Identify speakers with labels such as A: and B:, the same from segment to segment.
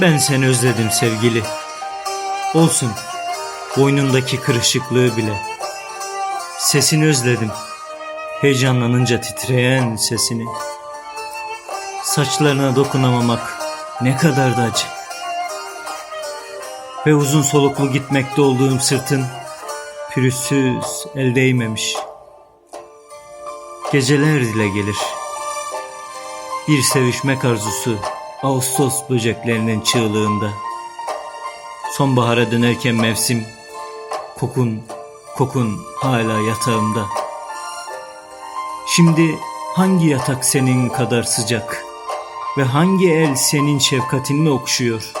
A: Ben seni özledim sevgili. Olsun boynundaki kırışıklığı bile. Sesini özledim. Heyecanlanınca titreyen sesini. Saçlarına dokunamamak ne kadar da acı. Ve uzun soluklu gitmekte olduğum sırtın pürüzsüz el değmemiş. Geceler dile gelir. Bir sevişmek arzusu Ağustos böceklerinin çığlığında. Sonbahara dönerken mevsim kokun kokun hala yatağımda. Şimdi hangi yatak senin kadar sıcak ve hangi el senin şefkatinle okşuyor?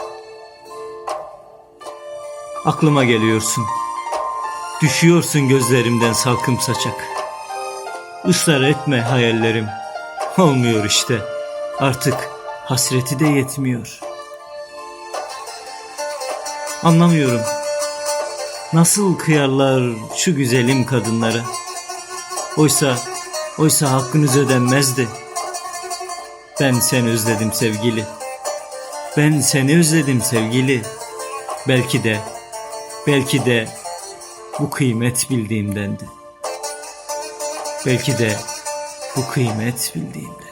A: Aklıma geliyorsun. Düşüyorsun gözlerimden salkım saçak. Israr etme hayallerim. Olmuyor işte. Artık hasreti de yetmiyor. Anlamıyorum. Nasıl kıyarlar şu güzelim kadınlara? Oysa, oysa hakkınız ödenmezdi. Ben seni özledim sevgili. Ben seni özledim sevgili. Belki de, belki de bu kıymet bildiğimdendi. Belki de bu kıymet bildiğimden.